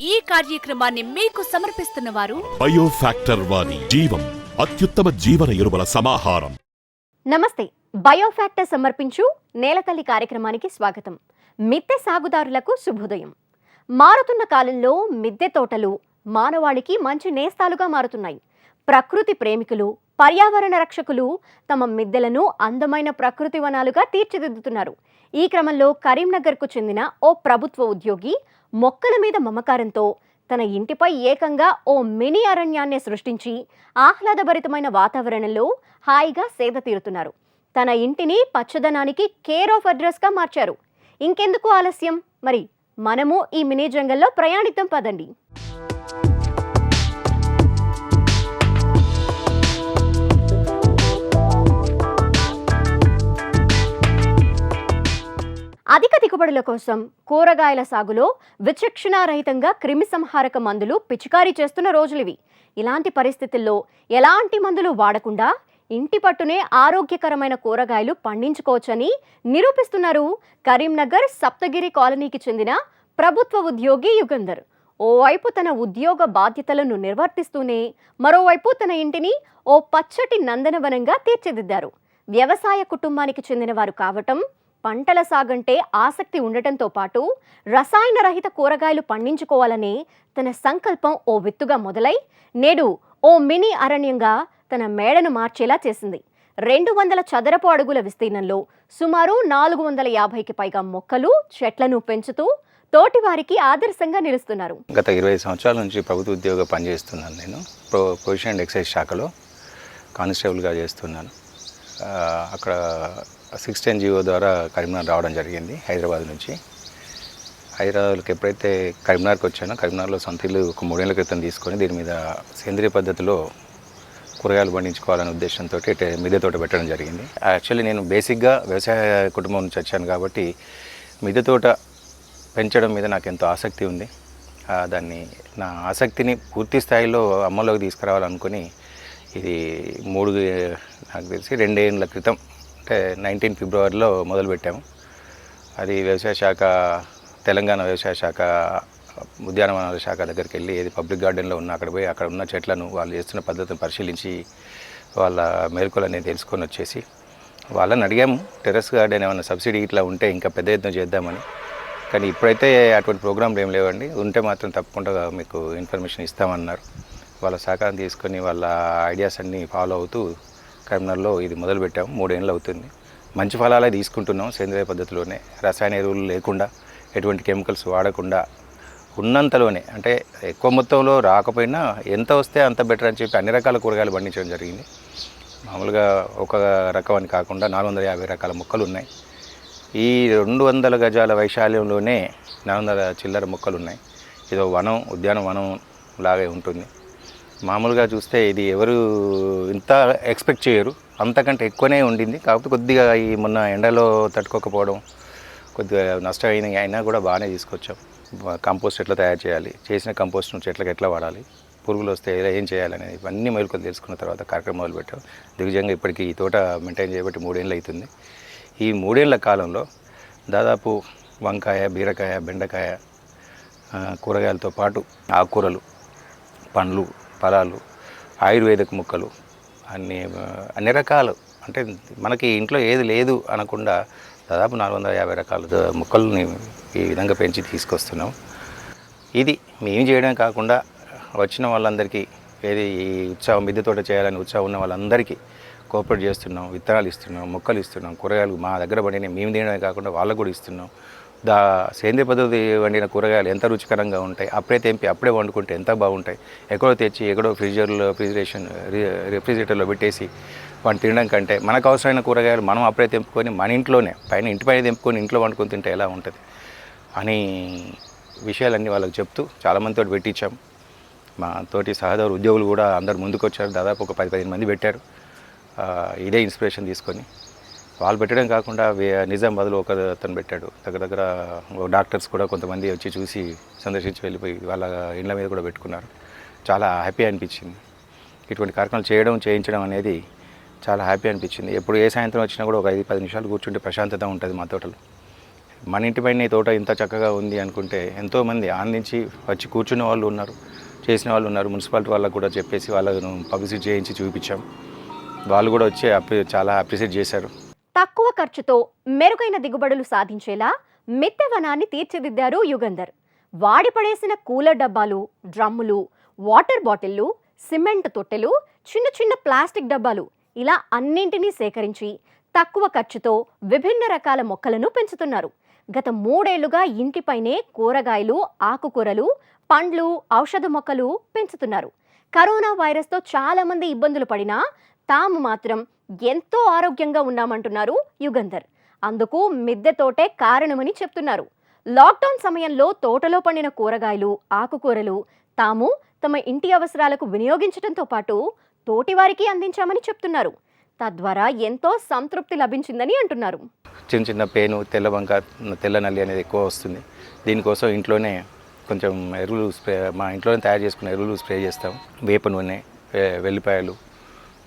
ఈ కార్యక్రమాన్ని మీకు సమర్పిస్తున్న వారు బయోఫాక్టర్ వారి జీవం అత్యుత్తమ జీవన ఎరువుల సమాహారం. నమస్తే బయోఫ్యాక్టర్ సమర్పించు నేలతల్లి కార్యక్రమానికి స్వాగతం. మిద్దె సాగుదారులకు శుభోదయం. మారుతున్న కాలంలో మిద్దె తోటలు మానవాళికి మంచి నేస్తాలుగా మారుతున్నాయి. ప్రకృతి ప్రేమికులు పర్యావరణ రక్షకులు తమ మిద్దెలను అందమైన ప్రకృతి వనాలుగా తీర్చిదిద్దుతున్నారు. ఈ క్రమంలో కరీంనగర్కు చెందిన ఓ ప్రభుత్వ ఉద్యోగి మొక్కల మీద మమకారంతో తన ఇంటిపై ఏకంగా ఓ మినీ అరణ్యాన్ని సృష్టించి ఆహ్లాదభరితమైన వాతావరణంలో హాయిగా సేద తీరుతున్నారు. తన ఇంటిని పచ్చదనానికి కేర్ ఆఫ్ అడ్రస్గా మార్చారు. ఇంకెందుకు ఆలస్యం? మరి మనము ఈ మినీ జంగల్లో ప్రయాణిద్దాం పదండి. అధిక దిగుబడుల కోసం కూరగాయల సాగులో విచక్షణారహితంగా క్రిమిసంహారక మందులు పిచికారీ చేస్తున్న రోజులివి ఇలాంటి పరిస్థితుల్లో ఎలాంటి మందులు వాడకుండా ఇంటి పట్టునే ఆరోగ్యకరమైన కూరగాయలు పండించుకోవచ్చని నిరూపిస్తున్నారు కరీంనగర్ సప్తగిరి కాలనీకి చెందిన ప్రభుత్వ ఉద్యోగి యుగంధర్. ఓవైపు తన ఉద్యోగ బాధ్యతలను నిర్వర్తిస్తూనే మరోవైపు తన ఇంటిని ఓ పచ్చటి నందనవనంగా తీర్చిదిద్దారు. వ్యవసాయ కుటుంబానికి చెందినవారు కావటం పంటల సాగంటే ఆసక్తి ఉండటంతో పాటు రసాయన రహిత కూరగాయలు పండించుకోవాలనే తన సంకల్పం ఓ విత్తుగా మొదలై నేడు ఓ మినీ అరణ్యంగా తన మేడను మార్చేలా చేసింది. రెండు వందల చదరపు అడుగుల విస్తీర్ణంలో సుమారు నాలుగు వందల యాభైకి పైగా మొక్కలు చెట్లను పెంచుతూ తోటి వారికి ఆదర్శంగా నిలుస్తున్నారు. గత ఇరవై సంవత్సరాల నుంచి ప్రభుత్వ ఉద్యోగం పనిచేస్తున్నాను నేను. ప్రో పొజిషన్ అండ్ ఎక్సైజ్ శాఖలో కానిస్టేబుల్గా చేస్తున్నాను. అక్కడ సిక్స్ టెన్ జీవో ద్వారా కరీంనగర్ రావడం జరిగింది హైదరాబాద్ నుంచి. హైదరాబాద్కి ఎప్పుడైతే కరీంనగర్కి వచ్చానో కరీంనగర్లో సొంత ఇల్లు ఒక మూడేళ్ళ క్రితం తీసుకొని దీని మీద సేంద్రియ పద్ధతిలో కూరగాయలు పండించుకోవాలనే ఉద్దేశంతో మిద్దె తోట పెట్టడం జరిగింది. యాక్చువల్లీ నేను బేసిక్గా వ్యవసాయ కుటుంబం నుంచి వచ్చాను కాబట్టి మిద్దె తోట పెంచడం మీద నాకు ఎంతో ఆసక్తి ఉంది. దాన్ని నా ఆసక్తిని పూర్తి స్థాయిలో అమల్లోకి తీసుకురావాలనుకుని ఇది మూడు నాకు తెలిసి రెండేళ్ళ క్రితం అంటే నైన్టీన్ ఫిబ్రవరిలో మొదలుపెట్టాము. అది వ్యవసాయ శాఖ తెలంగాణ వ్యవసాయ శాఖ ఉద్యానవనాల శాఖ దగ్గరికి వెళ్ళి ఏది పబ్లిక్ గార్డెన్లో ఉన్న అక్కడ పోయి అక్కడ ఉన్న చెట్లను వాళ్ళు చేస్తున్న పద్ధతిని పరిశీలించి వాళ్ళ మేల్కొలని తెలుసుకొని వచ్చేసి వాళ్ళని అడిగాము. టెర్రస్ గార్డెన్ ఏమైనా సబ్సిడీ ఇట్లా ఉంటే ఇంకా పెద్ద ఎత్తున చేద్దామని. కానీ ఇప్పుడైతే అటువంటి ప్రోగ్రాంలు ఏం లేవండి. ఉంటే మాత్రం తప్పకుండా మీకు ఇన్ఫర్మేషన్ ఇస్తామన్నారు. వాళ్ళ సహకారం తీసుకొని వాళ్ళ ఐడియాస్ అన్నీ ఫాలో అవుతూ కరీంనగర్లో ఇది మొదలుపెట్టాము. మూడేళ్ళు అవుతుంది. మంచి ఫలాలే తీసుకుంటున్నాం సేంద్రియ పద్ధతిలోనే. రసాయన ఎరువులు లేకుండా ఎటువంటి కెమికల్స్ వాడకుండా ఉన్నంతలోనే అంటే ఎక్కువ మొత్తంలో రాకపోయినా ఎంత వస్తే అంత బెటర్ అని చెప్పి అన్ని రకాల కూరగాయలు పండించడం జరిగింది. మామూలుగా ఒక రకం అని కాకుండా నాలుగు వందల యాభై రకాల మొక్కలు ఉన్నాయి. ఈ రెండు వందల గజాల వైశాల్యంలోనే నాలుగు వందల చిల్లర మొక్కలు ఉన్నాయి. ఇది ఒక వనం ఉద్యానవనం లాగే ఉంటుంది. మామూలుగా చూస్తే ఇది ఎవరు ఇంత ఎక్స్పెక్ట్ చేయరు. అంతకంటే ఎక్కువనే ఉండింది. కాకపోతే కొద్దిగా ఈ మొన్న ఎండలో తట్టుకోకపోవడం కొద్దిగా నష్టమైన అయినా కూడా బాగానే తీసుకొచ్చాం. కంపోస్ట్ ఎట్లా తయారు చేయాలి చేసిన కంపోస్ట్ చెట్లకు ఎట్లా వాడాలి పురుగులు వస్తే ఎలా ఏం చేయాలనేది ఇవన్నీ మేలుకొని తెలుసుకున్న తర్వాత కార్యక్రమం మొదలుపెట్టాం. దిగ్జంగా ఇప్పటికీ ఈ తోట మెయింటైన్ చేయబట్టి మూడేళ్ళు అవుతుంది ఈ మూడేళ్ళ కాలంలో దాదాపు వంకాయ బీరకాయ బెండకాయ కూరగాయలతో పాటు ఆకుకూరలు పండ్లు ఫలాలు ఆయుర్వేదిక ముక్కలు అన్ని అన్ని రకాలు. అంటే మనకి ఇంట్లో ఏది లేదు అనకుండా దాదాపు నాలుగు వందల యాభై రకాల మొక్కలని మొక్కల్ని ఈ విధంగా పెంచి తీసుకొస్తున్నాం. ఇది మేము చేయడం కాకుండా వచ్చిన వాళ్ళందరికీ ఏది ఈ ఉత్సాహం మిద్దె తోట చేయాలని ఉత్సాహం ఉన్న వాళ్ళందరికీ కోఆపరేట్ చేస్తున్నాం విత్తనాలు ఇస్తున్నాం మొక్కలు ఇస్తున్నాం కూరగాయలు మా దగ్గర పండిన మేము తినడమే కాకుండా వాళ్ళకు కూడా ఇస్తున్నాం. దా సేంద్రియ పద్ధతి వండిన కూరగాయలు ఎంత రుచికరంగా ఉంటాయి అప్పుడే తెంపి అప్పుడే వండుకుంటే ఎంత బాగుంటాయి. ఎక్కడో తెచ్చి ఎక్కడో ఫ్రిడ్జర్లో ఫ్రిజరేషన్ రిఫ్రిజిరేటర్లో పెట్టేసి వాటిని తినడం కంటే మనకు అవసరమైన కూరగాయలు మనం అప్పుడే తెంపుకొని మన ఇంట్లోనే పైన ఇంటిపైన తెంపుకొని ఇంట్లో వండుకొని తింటే ఎలా ఉంటుంది? అని విషయాలన్నీ వాళ్ళకి చెప్తూ చాలామందితో పెట్టించాం. మా తోటి సహోదరు ఉద్యోగులు కూడా అందరు ముందుకు వచ్చారు దాదాపు ఒక పది పదిహేను మంది పెట్టారు. ఇదే ఇన్స్పిరేషన్ తీసుకొని వాళ్ళు పెట్టడం కాకుండా నిజాం నిజామాబాద్లో ఒక అతను పెట్టాడు. దగ్గర దగ్గర డాక్టర్స్ కూడా కొంతమంది వచ్చి చూసి సందర్శించి వెళ్ళిపోయి వాళ్ళ ఇండ్ల మీద కూడా పెట్టుకున్నారు. చాలా హ్యాపీ అనిపించింది. ఇటువంటి కార్యక్రమాలు చేయడం చేయించడం అనేది చాలా హ్యాపీ అనిపించింది. ఎప్పుడు ఏ సాయంత్రం వచ్చినా కూడా ఒక ఐదు పది నిమిషాలు కూర్చుంటే ప్రశాంతత ఉంటుంది మా తోటలో. మన ఇంటి పైన ఈ తోట ఇంత చక్కగా ఉంది అనుకుంటే ఎంతోమంది ఆనందించి వచ్చి కూర్చున్న వాళ్ళు ఉన్నారు చేసిన వాళ్ళు ఉన్నారు. మున్సిపాలిటీ వాళ్ళకు కూడా చెప్పేసి వాళ్ళను పబ్లిసిటీ చేయించి చూపించాం. వాళ్ళు కూడా వచ్చి అప్రి చాలా అప్రిషియేట్ చేశారు. తక్కువ ఖర్చుతో మెరుగైన దిగుబడులు సాధించేలా మిద్దె వనాన్ని తీర్చిదిద్దారు యుగంధర్. వాడిపడేసిన కూలర్ డబ్బాలు డ్రమ్ములు వాటర్ బాటిళ్ళు సిమెంట్ తొట్టెలు చిన్న చిన్న ప్లాస్టిక్ డబ్బాలు ఇలా అన్నింటినీ సేకరించి తక్కువ ఖర్చుతో విభిన్న రకాల మొక్కలను పెంచుతున్నారు. గత మూడేళ్ళుగా ఇంటిపైనే కూరగాయలు ఆకుకూరలు పండ్లు ఔషధ మొక్కలు పెంచుతున్నారు. కరోనా వైరస్తో చాలామంది ఇబ్బందులు పడినా తాము మాత్రం ఎంతో ఆరోగ్యంగా ఉన్నామంటున్నారు యుగంధర్. అందుకు మిద్దె తోటే కారణమని చెప్తున్నారు. లాక్డౌన్ సమయంలో తోటలో పండిన కూరగాయలు ఆకుకూరలు తాము తమ ఇంటి అవసరాలకు వినియోగించడంతో పాటు తోటివారికి అందించామని చెప్తున్నారు. తద్వారా ఎంతో సంతృప్తి లభించిందని అంటున్నారు. చిన్న చిన్న పేను తెల్ల వంక తెల్ల నల్లి అనేది ఎక్కువ వస్తుంది. దీనికోసం ఇంట్లోనే కొంచెం ఎరువులు స్ప్రే మా ఇంట్లోనే తయారు చేసుకున్న ఎరువులు స్ప్రే చేస్తాం. వేప నూనె వెల్లిపాయలు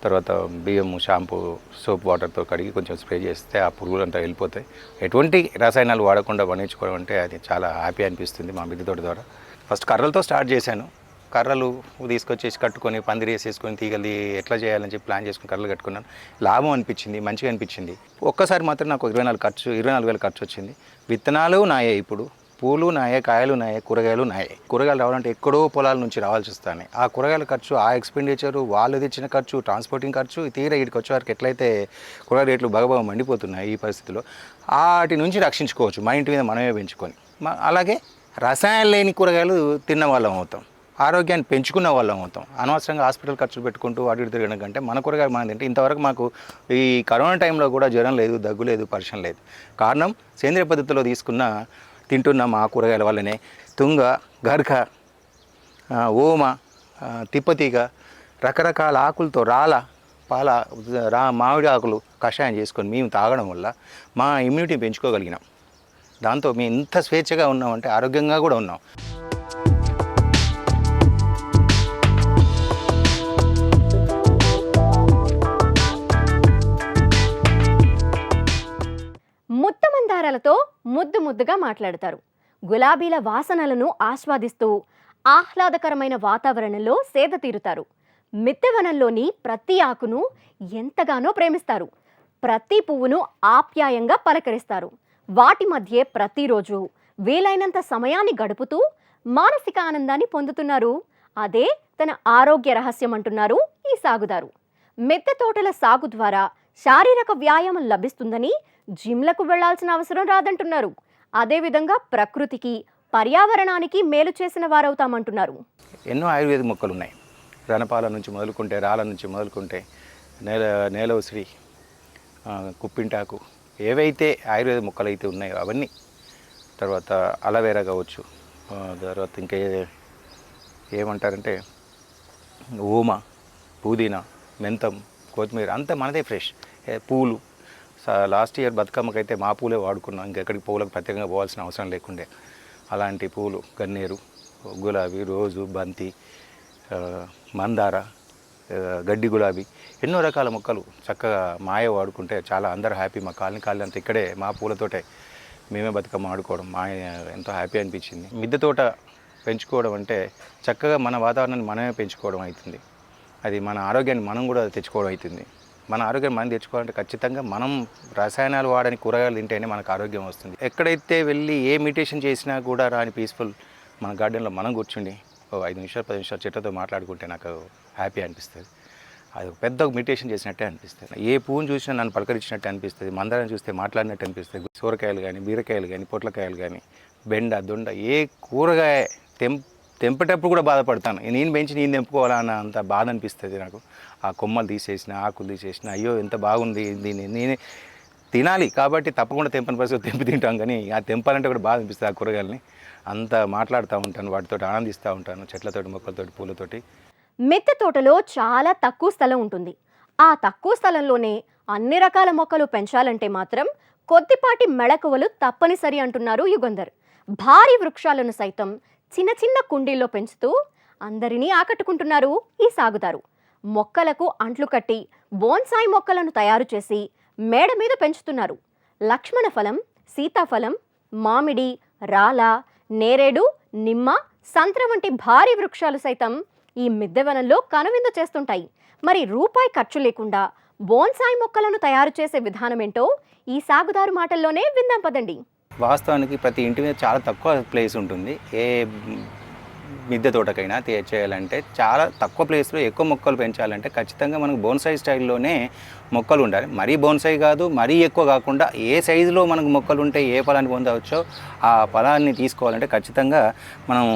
తర్వాత బియ్యం షాంపూ సోప్ వాటర్తో కడిగి కొంచెం స్ప్రే చేస్తే ఆ పురుగులు అంతా వెళ్ళిపోతాయి. ఎటువంటి రసాయనాలు వాడకుండా పండించుకోవడం అంటే అది చాలా హ్యాపీ అనిపిస్తుంది మా మిద్దె తోట ద్వారా. ఫస్ట్ కర్రలతో స్టార్ట్ చేశాను. కర్రలు తీసుకొచ్చేసి కట్టుకొని పందిరి వేసేసుకొని తీగలి ఎట్లా చేయాలని చెప్పి ప్లాన్ చేసుకుని కర్రలు కట్టుకున్నాను. లాభం అనిపించింది మంచిగా అనిపించింది. ఒక్కసారి మాత్రం నాకు ఇరవై నాలుగు ఖర్చు ఇరవై నాలుగు వేల ఖర్చు వచ్చింది. విత్తనాలు నాయే ఇప్పుడు. పూలు నాయే కాయలు నాయే కూరగాయలు నాయే. కూరగాయలు రావాలంటే ఎక్కడో పొలాల నుంచి రావాల్సి వస్తాయి ఆ కూరగాయల ఖర్చు ఆ ఎక్స్పెండిచర్ వాళ్ళు తెచ్చిన ఖర్చు ట్రాన్స్పోర్టింగ్ ఖర్చు తీరా ఇక్కడికి వచ్చేవారికి వరకు ఎట్లయితే కూరగాయల రేట్లు బాగా మండిపోతున్నాయి ఈ పరిస్థితిలో వాటి నుంచి రక్షించుకోవచ్చు. మా ఇంటి మీద మనమే పెంచుకొని. అలాగే రసాయనాలు లేని కూరగాయలు తిన్న వాళ్ళం అవుతాం. ఆరోగ్యాన్ని పెంచుకున్న వాళ్ళం అవుతాం. అనవసరంగా హాస్పిటల్ ఖర్చులు పెట్టుకుంటూ అటు ఇటు తిరగడం కంటే మన కూరగాయలు మనం తింటే ఇంతవరకు మాకు ఈ కరోనా టైంలో కూడా జ్వరం లేదు దగ్గు లేదు పరిచయం లేదు. కారణం సేంద్రియ పద్ధతిలో తీసుకున్న తింటున్నాం ఆ కూరగాయల వల్లనే. తుంగ గర్ఘ ఓమ తిప్పతీగ రకరకాల ఆకులతో రాల పాల రా మామిడి ఆకులు కషాయం చేసుకొని మేము తాగడం వల్ల మా ఇమ్యూనిటీ పెంచుకోగలిగినాం. దాంతో మేము ఇంత స్వేచ్ఛగా ఉన్నామంటే ఆరోగ్యంగా కూడా ఉన్నాం. ముత్తమందారాలతో ముద్దు ముద్దుగా మాట్లాడతారు. గులాబీల వాసనలను ఆస్వాదిస్తూ ఆహ్లాదకరమైన వాతావరణంలో సేద తీరుతారు. మిత్తవనంలోని ప్రతి ఆకును ఎంతగానో ప్రేమిస్తారు. ప్రతి పువ్వును ఆప్యాయంగా పలకరిస్తారు. వాటి మధ్యే ప్రతిరోజు వీలైనంత సమయాన్ని గడుపుతూ మానసిక ఆనందాన్ని పొందుతున్నారు. అదే తన ఆరోగ్య రహస్యం అంటున్నారు ఈ సాగుదారు. మిద్దె తోటల సాగు ద్వారా శారీరక వ్యాయామం లభిస్తుందని జిమ్లకు వెళ్ళాల్సిన అవసరం రాదంటున్నారు. అదేవిధంగా ప్రకృతికి పర్యావరణానికి మేలు చేసిన వారవుతామంటున్నారు. ఎన్నో ఆయుర్వేద మొక్కలు ఉన్నాయి రణపాల నుంచి మొదలుకుంటే రాళ్ళ నుంచి మొదలుకుంటే నేల నేల ఉసిరి కుప్పింటాకు ఏవైతే ఆయుర్వేద మొక్కలు అయితే ఉన్నాయో అవన్నీ తర్వాత అలవేరా కావచ్చు తర్వాత ఇంకా ఏమంటారంటే ఓమ పుదీనా మెంతం కొత్తిమీర అంతా మనదే ఫ్రెష్. పూలు లాస్ట్ ఇయర్ బతుకమ్మకైతే మా పూలే వాడుకున్నాం. ఇంకెక్కడికి పూలకు ప్రత్యేకంగా పోవాల్సిన అవసరం లేకుండే. అలాంటి పూలు గన్నేరు గులాబీ రోజు బంతి మందార గడ్డి గులాబీ ఎన్నో రకాల మొక్కలు చక్కగా మాయ వాడుకుంటే చాలా అందరు హ్యాపీ. మా కాలనీ కాలనీ అంతా ఇక్కడే మా పూలతోటే మేమే బతుకమ్మ ఆడుకోవడం మా ఎంతో హ్యాపీ అనిపించింది. మిద్దె తోట పెంచుకోవడం అంటే చక్కగా మన వాతావరణాన్ని మనమే పెంచుకోవడం అవుతుంది. అది మన ఆరోగ్యాన్ని మనం కూడా తెచ్చుకోవడం అవుతుంది. మన ఆరోగ్యం మనం తెచ్చుకోవాలంటే ఖచ్చితంగా మనం రసాయనాలు వాడని కూరగాయలు తింటేనే మనకు ఆరోగ్యం వస్తుంది. ఎక్కడైతే వెళ్ళి ఏ మెడిటేషన్ చేసినా కూడా రాని పీస్ఫుల్ మన గార్డెన్లో మనం కూర్చుండి ఓ ఐదు నిమిషాలు పది నిమిషాలు చెట్లతో మాట్లాడుకుంటే నాకు హ్యాపీ అనిపిస్తుంది. అది ఒక పెద్ద మెడిటేషన్ చేసినట్టే అనిపిస్తుంది. ఏ పువ్వును చూసినా నన్ను పలకరించినట్టు అనిపిస్తుంది. మందారం చూస్తే మాట్లాడినట్టు అనిపిస్తుంది. సూరకాయలు కానీ బీరకాయలు కానీ పొట్లకాయలు కానీ బెండ దొండ ఏ కూరగాయ తెం తెంపేటప్పుడు కూడా బాధపడతాను. నేను పెంచి నేను తెంపుకోవాలా అన్న అంత బాధ అనిపిస్తుంది నాకు. ఆ కొమ్మలు తీసేసిన ఆకులు తీసేసిన అయ్యో ఎంత బాగుంది దీన్ని నేనే తినాలి కాబట్టి తప్పకుండా తెంపని పరిస్థితి తెంపి తింటాం. కానీ ఆ తెంపాలంటే కూడా బాధ అనిపిస్తుంది ఆ కూరగాయలని. అంత మాట్లాడుతూ ఉంటాను వాటితో ఆనందిస్తూ ఉంటాను చెట్లతోటి మొక్కలతోటి పూలతోటి. మెత్త తోటలో చాలా తక్కువ స్థలం ఉంటుంది. ఆ తక్కువ స్థలంలోనే అన్ని రకాల మొక్కలు పెంచాలంటే మాత్రం కొద్దిపాటి మెళకువలు తప్పనిసరి అంటున్నారు యుగంధర్. భారీ వృక్షాలను సైతం చిన్న చిన్న కుండీల్లో పెంచుతూ అందరినీ ఆకట్టుకుంటున్నారు ఈ సాగుదారు. మొక్కలకు అంట్లు కట్టి బోన్సాయి మొక్కలను తయారు చేసి మేడ మీద పెంచుతున్నారు. లక్ష్మణ ఫలం సీతాఫలం మామిడి రాల నేరేడు నిమ్మ సంత్ర వంటి భారీ వృక్షాలు సైతం ఈ మిద్దెవనంలో కనువిందు చేస్తుంటాయి. మరి రూపాయి ఖర్చు లేకుండా బోన్సాయి మొక్కలను తయారు చేసే విధానమేంటో ఈ సాగుదారు మాటల్లోనే విందాం పదండి. వాస్తవానికి ప్రతి ఇంటి మీద చాలా తక్కువ ప్లేస్ ఉంటుంది. ఏ మిద్దె తోటకైనా తే- చేయాలంటే చాలా తక్కువ ప్లేస్లో ఎక్కువ మొక్కలు పెంచాలంటే ఖచ్చితంగా మనకు బోన్సాయి స్టైల్లోనే మొక్కలు ఉండాలి. మరీ బోన్సాయి కాదు మరీ ఎక్కువ కాకుండా ఏ సైజులో మనకు మొక్కలు ఉంటే ఏ ఫలాన్ని పొందవచ్చో ఆ ఫలాన్ని తీసుకోవాలంటే ఖచ్చితంగా మనం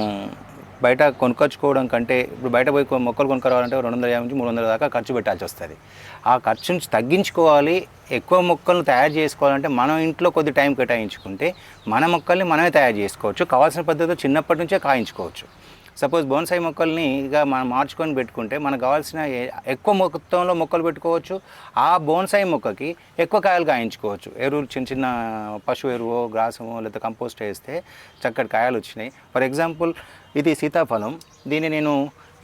బయట కొనుక్కొచ్చుకోవడం కంటే ఇప్పుడు బయట పోయి మొక్కలు కొనుక్కరావాలంటే రెండు వందల యాభై నుంచి మూడు వందల దాకా ఖర్చు పెట్టాల్సి వస్తుంది. ఆ ఖర్చును తగ్గించుకోవాలి ఎక్కువ మొక్కలను తయారు చేసుకోవాలంటే మనం ఇంట్లో కొద్ది టైం కేటాయించుకుంటే మన మొక్కల్ని మనమే తయారు చేసుకోవచ్చు. కావాల్సిన పద్ధతిలో చిన్నప్పటి నుంచే కాయించుకోవచ్చు. సపోజ్ బోన్సాయి మొక్కల్ని ఇక మనం మార్చుకొని పెట్టుకుంటే మనకు కావాల్సిన ఎక్కువ మొత్తంలో మొక్కలు పెట్టుకోవచ్చు. ఆ బోన్సాయి మొక్కకి ఎక్కువ కాయలు కాయించుకోవచ్చు. ఎరువులు చిన్న చిన్న పశు ఎరువు గ్రాసమో లేదా కంపోస్ట్ వేస్తే చక్కటి కాయలు వచ్చినాయి. ఫర్ ఎగ్జాంపుల్ ఇది సీతాఫలం. దీన్ని నేను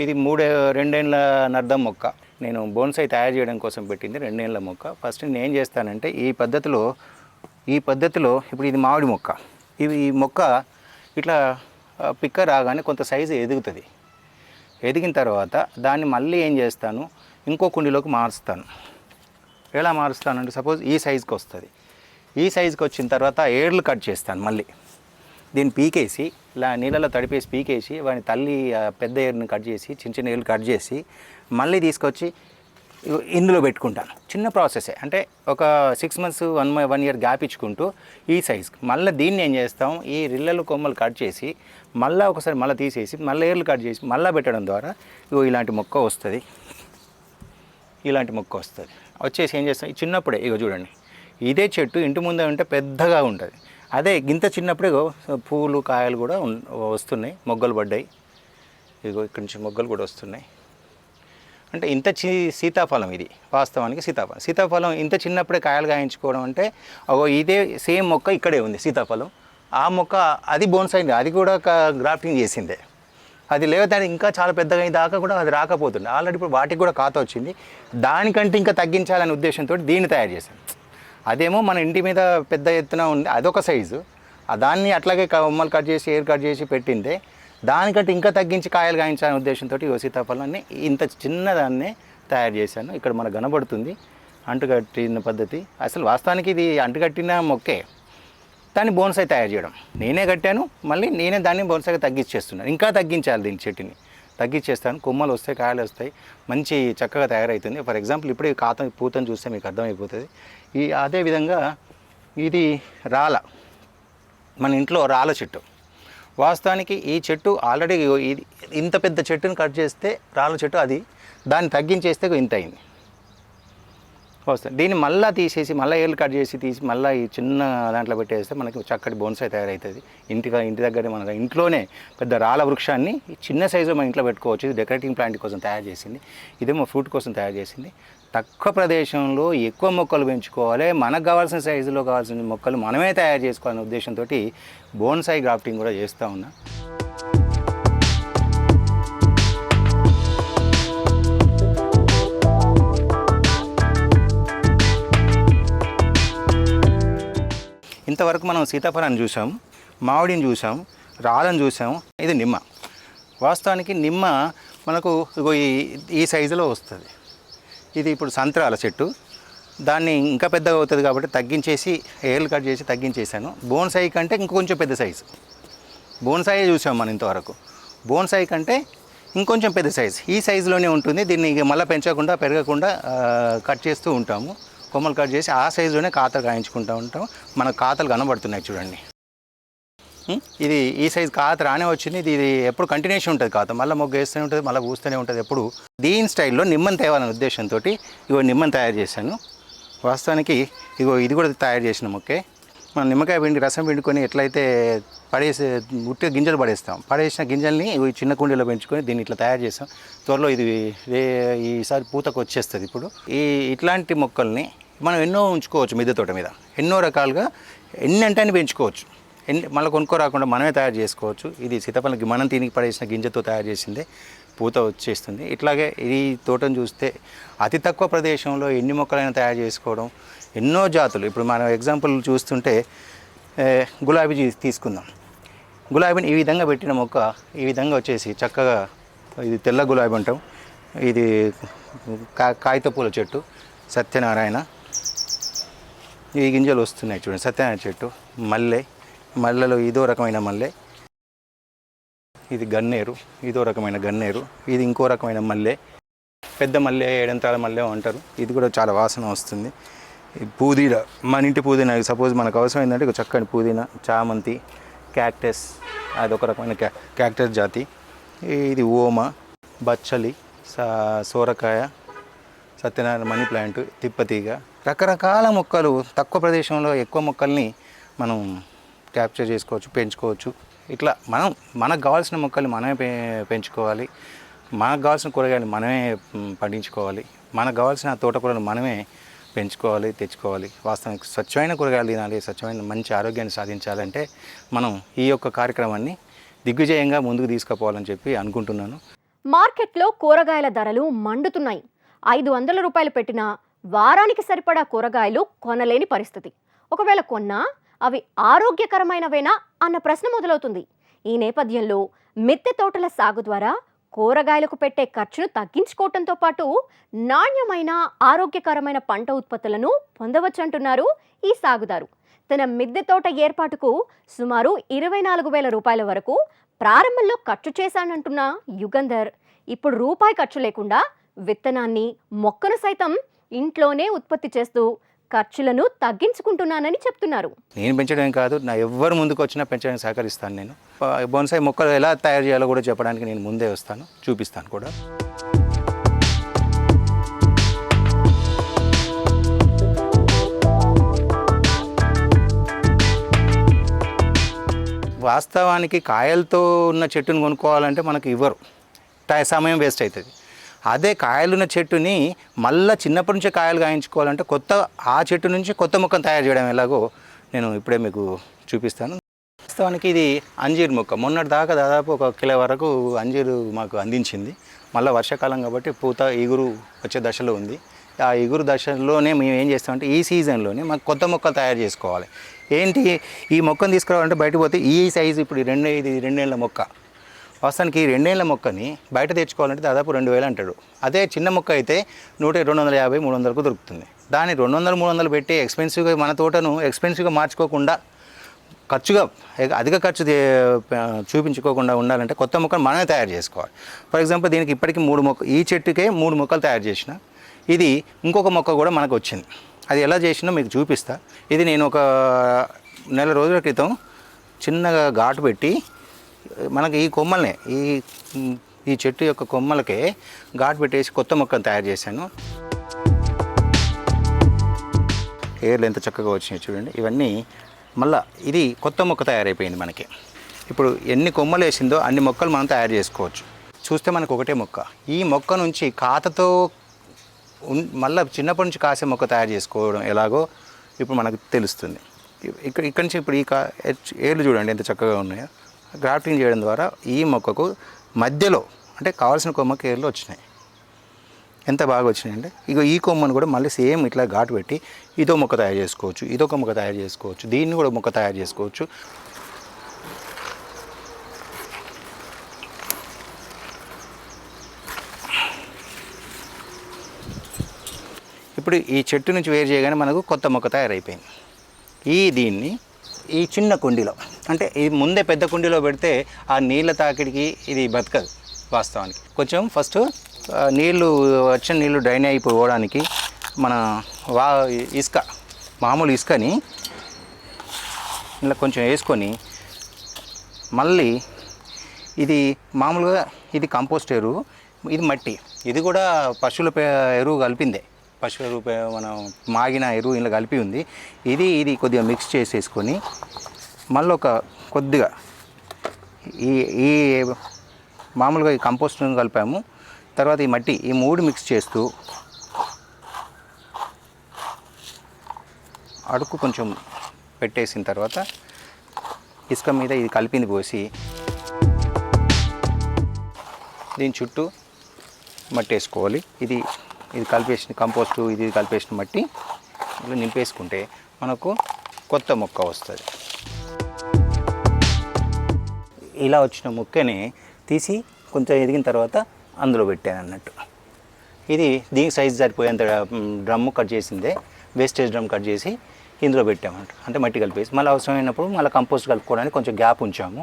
ఇది మూడే రెండేళ్ళ నర్దం మొక్క. నేను బోన్సై తయారు చేయడం కోసం పెట్టింది రెండేళ్ళ మొక్క. ఫస్ట్ నేను ఏం చేస్తానంటే ఈ పద్ధతిలో ఈ పద్ధతిలో ఇప్పుడు ఇది మామిడి మొక్క. ఇవి ఈ మొక్క ఇట్లా పిక్క రాగానే కొంత సైజు ఎదుగుతుంది. ఎదిగిన తర్వాత దాన్ని మళ్ళీ ఏం చేస్తాను? ఇంకో కుండీలోకి మారుస్తాను. ఎలా మారుస్తానంటే సపోజ్ ఈ సైజుకి వస్తుంది ఈ సైజుకి వచ్చిన తర్వాత ఏర్లు కట్ చేస్తాను మళ్ళీ. దీన్ని పీకేసి ఇలా నీళ్ళలో తడిపేసి పీకేసి వాని తల్లి పెద్ద ఏరుని కట్ చేసి చిన్న చిన్న ఏర్లు కట్ చేసి మళ్ళీ తీసుకొచ్చి ఇందులో పెట్టుకుంటాను. చిన్న ప్రాసెసే. అంటే ఒక six months one one year gap ఇచ్చుకుంటూ ఈ సైజ్ మళ్ళీ దీన్ని ఏం చేస్తాం? ఈ రిల్లలు కొమ్మలు కట్ చేసి మళ్ళీ ఒకసారి మళ్ళీ తీసేసి మళ్ళీ ఏర్లు కట్ చేసి మళ్ళీ పెట్టడం ద్వారా ఇగో ఇలాంటి మొక్క వస్తుంది. ఇలాంటి మొక్క వస్తుంది. వచ్చేసి ఏం చేస్తాం? చిన్నప్పుడే ఇగో చూడండి. ఇదే చెట్టు ఇంటి ముందే ఉంటే పెద్దగా ఉంటుంది. అదే గింత చిన్నప్పుడే పూలు కాయలు కూడా వస్తున్నాయి మొగ్గలు పడ్డాయి. ఇగో ఇక్కడి నుంచి మొగ్గలు కూడా వస్తున్నాయి. అంటే ఇంత చి సీతాఫలం ఇది వాస్తవానికి సీతాఫలం. సీతాఫలం ఇంత చిన్నప్పుడే కాయలు కాయించుకోవడం అంటే ఇదే సేమ్ మొక్క ఇక్కడే ఉంది సీతాఫలం. ఆ మొక్క అది బోన్స్ అయింది అది కూడా గ్రాఫ్టింగ్ చేసిందే. అది లేకపోతే అది ఇంకా చాలా పెద్దగా దాకా కూడా అది రాకపోతుంది ఆల్రెడీ ఇప్పుడు వాటికి కూడా ఖాతా వచ్చింది. దానికంటే ఇంకా తగ్గించాలనే ఉద్దేశంతో దీన్ని తయారు చేశాను. అదేమో మన ఇంటి మీద పెద్ద ఎత్తున ఉంది అదొక సైజు దాన్ని అట్లాగే కొమ్మలు కట్ చేసి ఎయిర్ కట్ చేసి పెట్టిందే దానికంటే ఇంకా తగ్గించి కాయలు కాయించాలనే ఉద్దేశంతో ఈ సీతాఫలాన్ని ఇంత చిన్నదాన్నే తయారు చేశాను. ఇక్కడ మనకు కనబడుతుంది అంటుకట్టిన పద్ధతి. అసలు వాస్తవానికి ఇది అంటుకట్టిన మొక్కే. దాన్ని బోన్సాయి తయారు చేయడం. నేనే కట్టాను మళ్ళీ నేనే దాన్ని బోన్సాయిగా తగ్గించేస్తున్నాను ఇంకా తగ్గించాలి దీని చెట్టుని. తగ్గించేస్తాను కొమ్మలు వస్తాయి కాయలు వస్తాయి మంచి చక్కగా తయారవుతుంది ఫర్ ఎగ్జాంపుల్ ఇప్పుడు కాతం పూతను చూస్తే మీకు అర్థమైపోతుంది. ఈ అదే విధంగా ఇది రాల మన ఇంట్లో రాల చెట్టు. వాస్తవానికి ఈ చెట్టు ఆల్రెడీ ఇది ఇంత పెద్ద చెట్టుని కట్ చేస్తే రాళ్ళ చెట్టు అది దాన్ని తగ్గించేస్తే ఇంత అయింది. వస్తుంది దీన్ని మళ్ళీ తీసేసి మళ్ళీ ఏళ్ళు కట్ చేసి తీసి మళ్ళీ ఈ చిన్న దాంట్లో పెట్టేస్తే మనకి చక్కటి బోన్సాయి తయారవుతుంది ఇంటి ఇంటి దగ్గర మన ఇంట్లోనే పెద్ద రాళ్ళ వృక్షాన్ని చిన్న సైజు మన ఇంట్లో పెట్టుకోవచ్చు. ఇది డెకరేటింగ్ ప్లాంట్ కోసం తయారు చేసింది. ఇదేమో ఫ్రూట్ కోసం తయారు చేసింది. తక్కువ ప్రదేశంలో ఎక్కువ మొక్కలు పెంచుకోవాలి. మనకు కావాల్సిన సైజులో కావాల్సిన మొక్కలు మనమే తయారు చేసుకోవాలనే ఉద్దేశంతో బోన్సాయి గ్రాఫ్టింగ్ కూడా చేస్తూ ఉన్నా. ఇంతవరకు మనం సీతాఫలాన్ని చూసాం మామిడిని చూసాం రాళ్ళని చూసాం. ఇది నిమ్మ. వాస్తవానికి నిమ్మ మనకు ఈ ఈ సైజులో వస్తుంది. ఇది ఇప్పుడు సంత్రాల చెట్టు. దాన్ని ఇంకా పెద్దగా అవుతుంది కాబట్టి తగ్గించేసి ఏర్లు కట్ చేసి తగ్గించేసాను. బోన్సాయి కంటే ఇంకొంచెం పెద్ద సైజు. బోన్సాయి చూసాం మనం ఇంతవరకు. బోన్సాయి కంటే ఇంకొంచెం పెద్ద సైజ్. ఈ సైజులోనే ఉంటుంది. దీన్ని ఇక మళ్ళీ పెంచకుండా పెరగకుండా కట్ చేస్తూ ఉంటాము. కొమ్మలు కట్ చేసి ఆ సైజులోనే కాతలు కాయించుకుంటూ ఉంటాం. మనకు కాతలు కనబడుతున్నాయి చూడండి. ఇది ఈ సైజ్ కాత రానే వచ్చింది. ఇది ఇది ఎప్పుడు కంటిన్యూషన్ ఉంటుంది కాత మళ్ళీ మొగ్గు వేస్తూనే ఉంటుంది మళ్ళీ పూస్తూనే ఉంటుంది ఎప్పుడు. దీని స్టైల్లో నిమ్మని తేవాలనే ఉద్దేశంతో ఇగో నిమ్మని తయారు చేశాను. వాస్తవానికి ఇగో ఇది కూడా తయారు చేసిన మొక్కే. మనం నిమ్మకాయ పిండి రసం పిండుకొని ఎట్లయితే పడేసే ఉట్టిగా గింజలు పడేస్తాం. పడేసిన గింజల్ని ఈ చిన్న కుండీలో పెంచుకొని దీన్ని ఇట్లా తయారు చేస్తాం. త్వరలో ఇది ఈసారి పూతకు వచ్చేస్తుంది ఇప్పుడు. ఈ ఇట్లాంటి మొక్కల్ని మనం ఎన్నో ఉంచుకోవచ్చు మిద్దె తోట మీద. ఎన్నో రకాలుగా ఎన్ని అంటే అని పెంచుకోవచ్చు. ఎన్ని మళ్ళీ కొనుక్కో రాకుండా మనమే తయారు చేసుకోవచ్చు. ఇది సీతాఫలం మనం తిని పడేసిన గింజతో తయారు చేసిందే. పూత వచ్చేస్తుంది. ఇట్లాగే ఈ తోటను చూస్తే అతి తక్కువ ప్రదేశంలో ఎన్ని మొక్కలైనా తయారు చేసుకోవడం ఎన్నో జాతులు. ఇప్పుడు మనం ఎగ్జాంపుల్ చూస్తుంటే గులాబీ తీసుకుందాం. గులాబీని ఈ విధంగా పెట్టిన మొక్క ఈ విధంగా వచ్చేసి చక్కగా ఇది తెల్ల గులాబీ అంటాం. ఇది కా కాగిత పూల చెట్టు సత్యనారాయణ. ఈ గింజలు వస్తున్నాయి చూడండి సత్యనారాయణ చెట్టు మల్లె మల్లెలో ఇదో రకమైన మల్లె. ఇది గన్నేరు ఇదో రకమైన గన్నేరు ఇది ఇంకో రకమైన మల్లె. పెద్ద మల్లె ఏడంతాల మల్లె అంటారు. ఇది కూడా చాలా వాసన వస్తుంది. పుదీనా మన ఇంటి పుదీనా సపోజ్ మనకు అవసరం ఏంటంటే చక్కని పుదీనా చామంతి క్యాక్టస్ అదొక రకమైన క్యా క్యాక్టస్ జాతి. ఇది ఓమ బచ్చలి సోరకాయ సత్యనారాయణ మనీ ప్లాంట్ తిప్పతీగ. రకరకాల మొక్కలు తక్కువ ప్రదేశంలో ఎక్కువ మొక్కల్ని మనం క్యాప్చర్ చేసుకోవచ్చు పెంచుకోవచ్చు. ఇట్లా మనం మనకు కావాల్సిన మొక్కలు మనమే పె పెంచుకోవాలి. మనకు కావాల్సిన కూరగాయలు మనమే పండించుకోవాలి. మనకు కావాల్సిన తోటకూరలు మనమే పెంచుకోవాలి తెచ్చుకోవాలి. వాస్తవానికి స్వచ్ఛమైన కూరగాయలు తినాలి స్వచ్ఛమైన మంచి ఆరోగ్యాన్ని సాధించాలంటే మనం ఈ యొక్క కార్యక్రమాన్ని దిగ్విజయంగా ముందుకు తీసుకుపోవాలని చెప్పి అనుకుంటున్నాను. మార్కెట్లో కూరగాయల ధరలు మండుతున్నాయి. ఐదు వందల రూపాయలు పెట్టిన వారానికి సరిపడా కూరగాయలు కొనలేని పరిస్థితి. ఒకవేళ కొన్నా అవి ఆరోగ్యకరమైనవేనా అన్న ప్రశ్న మొదలవుతుంది. ఈ నేపథ్యంలో మిద్దె తోటల సాగు ద్వారా కూరగాయలకు పెట్టే ఖర్చును తగ్గించుకోవటంతో పాటు నాణ్యమైన ఆరోగ్యకరమైన పంట ఉత్పత్తులను పొందవచ్చంటున్నారు ఈ సాగుదారు. తన మిద్దె తోట ఏర్పాటుకు సుమారు ఇరవై నాలుగు వేల రూపాయల వరకు ప్రారంభంలో ఖర్చు చేశానంటున్న యుగంధర్. ఇప్పుడు రూపాయి ఖర్చు లేకుండా విత్తనాన్ని మొక్కను సైతం ఇంట్లోనే ఉత్పత్తి చేస్తూ ఖర్చులను తగ్గించుకుంటున్నానని చెప్తున్నారు. నేను పెంచడం కాదు నా ఎవ్వరు ముందుకు వచ్చినా పెంచడానికి సహకరిస్తాను నేను. బోన్సాయి మొక్కలు ఎలా తయారు చేయాలో కూడా చెప్పడానికి నేను ముందే వస్తాను చూపిస్తాను కూడా. వాస్తవానికి కాయలతో ఉన్న చెట్టును కొనుక్కోవాలంటే మనకు ఇవ్వరు. టై- సమయం వేస్ట్ అవుతుంది. అదే కాయలున్న చెట్టుని మళ్ళీ చిన్నప్పటి నుంచే కాయలు కాయించుకోవాలంటే కొత్త ఆ చెట్టు నుంచి కొత్త మొక్కను తయారు చేయడం ఎలాగో నేను ఇప్పుడే మీకు చూపిస్తాను. వాస్తవానికి ఇది అంజీర్ మొక్క మొన్నటి దాకా దాదాపు ఒక కిలో వరకు అంజీరు మాకు అందించింది. మళ్ళీ వర్షాకాలం కాబట్టి పూత ఇగురు వచ్చే దశలో ఉంది. ఆ ఇగురు దశలోనే మేము ఏం చేస్తామంటే ఈ సీజన్లోనే మాకు కొత్త మొక్క తయారు చేసుకోవాలి. ఏంటి? ఈ మొక్కను తీసుకురావాలంటే బయటకు పోతే ఈ సైజు ఇప్పుడు రెండు ఇది రెండేళ్ళ మొక్క. వాస్తవానికి రెండేళ్ళ మొక్కని బయట తెచ్చుకోవాలంటే దాదాపు రెండు వేలు అంటాడు. అదే చిన్న మొక్క అయితే నూట రెండు వందల యాభై మూడు వందలకు దొరుకుతుంది. దాన్ని రెండు వందలు మూడు వందలు పెట్టి ఎక్స్పెన్సివ్గా మన తోటను ఎక్స్పెన్సివ్గా మార్చుకోకుండా ఖర్చుగా అధిక ఖర్చు చూపించుకోకుండా ఉండాలంటే కొత్త మొక్కను మనమే తయారు చేసుకోవాలి. ఫర్ ఎగ్జాంపుల్ దీనికి ఇప్పటికీ మూడు మొక్క ఈ చెట్టుకే మూడు మొక్కలు తయారు చేసిన ఇది ఇంకొక మొక్క కూడా మనకు వచ్చింది. అది ఎలా చేసినా మీకు చూపిస్తా. ఇది నేను ఒక నెల రోజుల క్రితం చిన్నగా ఘాటు పెట్టి మనకి ఈ కొమ్మల్నే ఈ ఈ చెట్టు యొక్క కొమ్మలకే ఘాట్ పెట్టేసి కొత్త మొక్కను తయారు చేశాను. ఏర్లు ఎంత చక్కగా వచ్చినాయి చూడండి. ఇవన్నీ మళ్ళా ఇది కొత్త మొక్క తయారైపోయింది మనకి. ఇప్పుడు ఎన్ని కొమ్మలు వేసిందో అన్ని మొక్కలు మనం తయారు చేసుకోవచ్చు. చూస్తే మనకు ఒకటే మొక్క. ఈ మొక్క నుంచి కాతతో మళ్ళీ చిన్నప్పటి నుంచి కాసే మొక్క తయారు చేసుకోవడం ఎలాగో ఇప్పుడు మనకు తెలుస్తుంది. ఇక్కడ ఇక్కడి నుంచి ఇప్పుడు ఈ కా ఏర్లు చూడండి ఎంత చక్కగా ఉన్నాయో. గ్రాఫ్టింగ్ చేయడం ద్వారా ఈ మొక్కకు మధ్యలో అంటే కావాల్సిన కొమ్మకి కేర్లు వచ్చినాయి. ఎంత బాగా వచ్చినాయంటే ఇక ఈ కొమ్మను కూడా మళ్ళీ సేమ్ ఇట్లా ఘాటు పెట్టి ఇదో మొక్క తయారు చేసుకోవచ్చు ఇదొక మొక్క తయారు చేసుకోవచ్చు దీన్ని కూడా మొక్క తయారు చేసుకోవచ్చు. ఇప్పుడు ఈ చెట్టు నుంచి వేరు చేయగానే మనకు కొత్త మొక్క తయారైపోయింది. ఈ దీన్ని ఈ చిన్న కుండీలో. అంటే ఇది ముందే పెద్ద కుండీలో పెడితే ఆ నీళ్ళ తాకిడికి ఇది బతకదు వాస్తవానికి. కొంచెం ఫస్ట్ నీళ్ళు నీళ్ళు వచ్చిన నీళ్ళు డ్రైన్ అయిపోవడానికి మన వా ఇసుక మామూలు ఇసుకని ఇలా కొంచెం వేసుకొని మళ్ళీ ఇది మామూలుగా ఇది కంపోస్ట్ ఎరువు ఇది మట్టి. ఇది కూడా పశువుల ఎరువు కలిపిందే. పశువుల ఎరువు మనం మాగిన ఎరువు ఇలా కలిపి ఉంది. ఇది ఇది కొద్దిగా మిక్స్ చేసేసుకొని మళ్ళీ ఒక కొద్దిగా ఈ ఈ మామూలుగా ఈ కంపోస్ట్ కలిపాము. తర్వాత ఈ మట్టి ఈ మూడు మిక్స్ చేస్తూ అడుగు కొంచెం పెట్టేసిన తర్వాత ఇసుక మీద ఇది కలిపింది పోసి దీని చుట్టూ మట్టి వేసుకోవాలి ఇది ఇది కలిపేసిన కంపోస్టు ఇది కలిపేసిన మట్టి ఇలా నింపేసుకుంటే మనకు కొత్త మొక్క వస్తుంది. ఇలా వచ్చిన మొక్కని తీసి కొంచెం ఎదిగిన తర్వాత అందులో పెట్టాను అన్నట్టు. ఇది దీనికి సైజ్ సరిపోయేంత డ్రమ్ము కట్ చేసిందే వేస్టేజ్ డ్రమ్ కట్ చేసి ఇందులో పెట్టామంట అంటే మట్టి కలిపేసి. మళ్ళీ అవసరమైనప్పుడు మళ్ళీ కంపోస్ట్ కలుపుకోవడానికి కొంచెం గ్యాప్ ఉంచాము.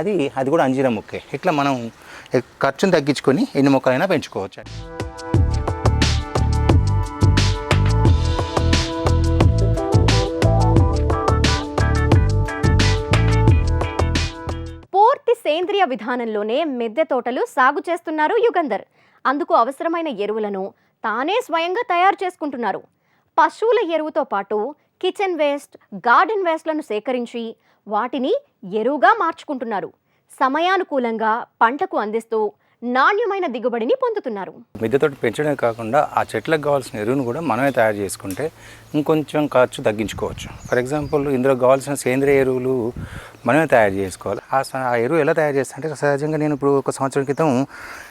అది అది కూడా అంజీరం ముక్కే. ఇట్లా మనం ఖర్చును తగ్గించుకొని ఎన్ని మొక్కలైనా పెంచుకోవచ్చు. సేంద్రియ విధానంలోనే మిద్దె తోటలు సాగు చేస్తున్నారు యుగంధర్. అందుకు అవసరమైన ఎరువులను తానే స్వయంగా తయారు చేసుకుంటున్నారు. పశువుల ఎరువుతో పాటు కిచెన్ వేస్ట్ గార్డెన్ వేస్ట్లను సేకరించి వాటిని ఎరువుగా మార్చుకుంటున్నారు. సమయానుకూలంగా పంటకు అందిస్తూ నాణ్యమైన దిగుబడిని పొందుతున్నారు. మిద్దెతోటి పెంచడమే కాకుండా ఆ చెట్లకు కావాల్సిన ఎరువును కూడా మనమే తయారు చేసుకుంటే ఇంకొంచెం ఖర్చు తగ్గించుకోవచ్చు. ఫర్ ఎగ్జాంపుల్ ఇందులో కావాల్సిన సేంద్రియ ఎరువులు మనమే తయారు చేసుకోవాలి. ఆ స- ఆ ఎరువు ఎలా తయారు చేస్తా అంటే సహజంగా నేను ఇప్పుడు ఒక సంవత్సరం క్రితం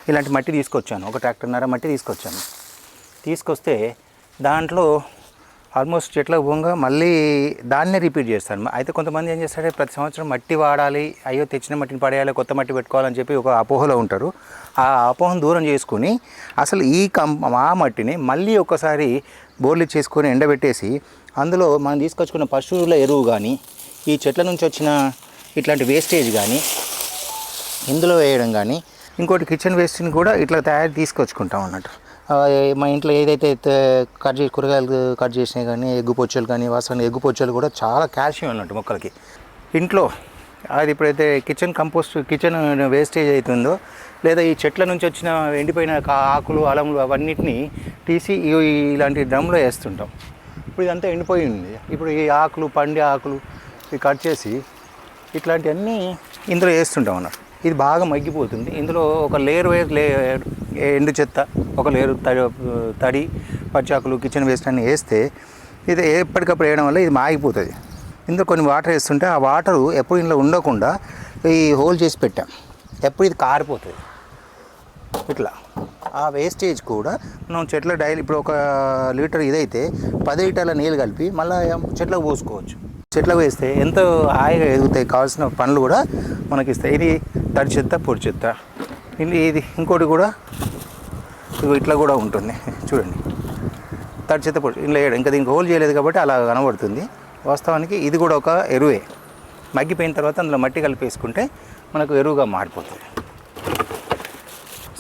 ఇలాంటి మట్టి తీసుకొచ్చాను. ఒక ట్రాక్టర్న్నర మట్టి తీసుకొచ్చాను. తీసుకొస్తే దాంట్లో ఆల్మోస్ట్ చెట్లకు పోగా మళ్ళీ దాన్నే రిపీట్ చేస్తాను. అయితే కొంతమంది ఏం చేస్తారంటే ప్రతి సంవత్సరం మట్టి వాడాలి అయ్యో తెచ్చిన మట్టిని పడేయాలి కొత్త మట్టి పెట్టుకోవాలని చెప్పి ఒక అపోహలో ఉంటారు. ఆ అపోహను దూరం చేసుకుని అసలు ఈ కం ఆ మట్టిని మళ్ళీ ఒకసారి బోర్లు చేసుకొని ఎండబెట్టేసి అందులో మనం తీసుకొచ్చుకున్న పశువుల ఎరువు కానీ ఈ చెట్ల నుంచి వచ్చిన ఇట్లాంటి వేస్టేజ్ కానీ ఇందులో వేయడం కానీ ఇంకోటి కిచెన్ వేస్ట్ని కూడా ఇట్లా తయారు తీసుకొచ్చుకుంటాం అన్నట్టు. మా ఇంట్లో ఏదైతే కట్ చేసి కూరగాయలు కట్ చేసినా కానీ ఎగ్గు పొచ్చలు కానీ వాసన ఎగ్గు పొచ్చలు కూడా చాలా కాల్షియం అన్నట్టు మొక్కలకి. ఇంట్లో అది ఇప్పుడైతే కిచెన్ కంపోస్ట్ కిచెన్ వేస్టేజ్ అవుతుందో లేదా ఈ చెట్ల నుంచి వచ్చిన ఎండిపోయిన ఆకులు అలములు అవన్నిటిని తీసి ఇలాంటి డ్రమ్లో వేస్తుంటాం. ఇప్పుడు ఇదంతా ఎండిపోయి ఉంది. ఇప్పుడు ఈ ఆకులు పండి ఆకులు ఇవి కట్ చేసి ఇట్లాంటివన్నీ ఇందులో వేస్తుంటాం అన్నమాట ఇది బాగా మగ్గిపోతుంది. ఇందులో ఒక లేయర్ వేర్ లే ఎండు చెత్త ఒక లేరు తడి తడి పచ్చాకులు కిచెన్ వేస్ట్ అన్నీ వేస్తే ఇది ఎప్పటికప్పుడు వేయడం వల్ల ఇది మాగిపోతుంది. ఇందులో కొన్ని వాటర్ వేస్తుంటే ఆ వాటరు ఎప్పుడు ఇందులో ఉండకుండా ఈ హోల్ చేసి పెట్టాం. ఎప్పుడు ఇది కారిపోతుంది. ఇట్లా. ఆ వేస్టేజ్ కూడా మనం చెట్ల డైలీ ఇప్పుడు ఒక లీటర్ ఇదైతే పది లీటర్ల నీళ్ళు కలిపి మళ్ళీ చెట్లకు పోసుకోవచ్చు. చెట్లకు వేస్తే ఎంతో హాయిగా ఎదుగుతాయి కావాల్సిన పనులు కూడా మనకి ఇస్తాయి. ఇది తడి చెత్త పొడి చెత్త. ఇది ఇది. ఇంకోటి కూడా ఇగో ఇట్లా కూడా ఉంటుంది. చూడండి. తడి చెత్త పొడి వేయడం ఇంకా దీనికి హోల్ చేయలేదు కాబట్టి అలా కనబడుతుంది. వాస్తవానికి ఇది కూడా ఒక ఎరువే. మగ్గిపోయిన తర్వాత అందులో మట్టి కలిపేసుకుంటే మనకు ఎరువుగా మారిపోతుంది.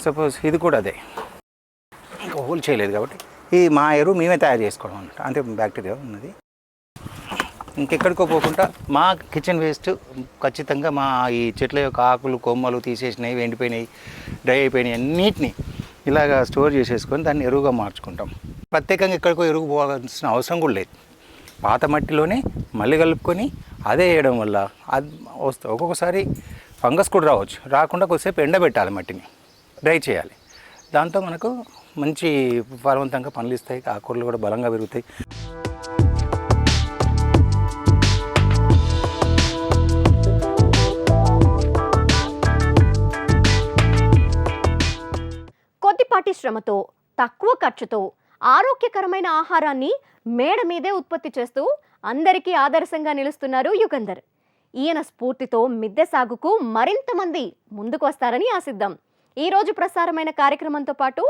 సపోజ్ ఇది కూడా అదే. ఇంకా హోల్ చేయలేదు కాబట్టి ఈ మా ఎరువు మేమే తయారు చేసుకోవడం అనమాట అంటే బ్యాక్టీరియా ఉన్నది. ఇంకెక్కడికో పోకుండా మా కిచెన్ వేస్ట్ ఖచ్చితంగా మా ఈ చెట్ల యొక్క ఆకులు కొమ్మలు తీసేసినవి ఎండిపోయినాయి డ్రై అయిపోయినాయి అన్నిటిని ఇలాగా స్టోర్ చేసేసుకొని దాన్ని ఎరువుగా మార్చుకుంటాం. ప్రత్యేకంగా ఎక్కడికో ఎరువు పోవాల్సిన అవసరం కూడా లేదు. పాత మట్టిలోనే మళ్ళీ కలుపుకొని అదే వేయడం వల్ల అది వస్తుంది ఒక్కొక్కసారి ఫంగస్ కూడా రావచ్చు. రాకుండా కొద్దిసేపు ఎండబెట్టాలి మట్టిని. డ్రై చేయాలి. దాంతో మనకు మంచి ఫలవంతంగా పనులు ఇస్తాయి. ఆకుకూరలు కూడా బలంగా పెరుగుతాయి. శ్రమతో తక్కువ ఖర్చుతో ఆరోగ్యకరమైన ఆహారాన్ని మేడ మీదే ఉత్పత్తి చేస్తూ అందరికీ ఆదర్శంగా నిలుస్తున్నారు యుగంధర్. ఈయన స్ఫూర్తితో మిద్దె సాగుకు మరింత మంది ముందుకు వస్తారని ఆశిద్దాం. ఈ రోజు ప్రసారమైన కార్యక్రమంతో పాటు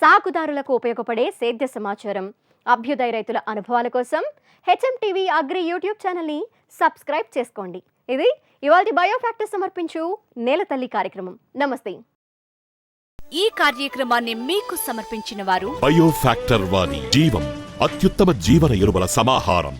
సాగుదారులకు ఉపయోగపడే సేద్య సమాచారం అభ్యుదయ రైతుల అనుభవాల కోసం హెచ్ఎం టీవీ అగ్రి యూట్యూబ్ ఛానల్ని సబ్స్క్రైబ్ చేసుకోండి. ఇది ఇవాళ బయోఫ్యాక్టర్ సమర్పించు నేలతల్లి కార్యక్రమం. నమస్తే. ఈ కార్యక్రమాన్ని మీకు సమర్పించిన వారు బయోఫ్యాక్టర్ వారి జీవం అత్యుత్తమ జీవన ఎరువుల సమాహారం.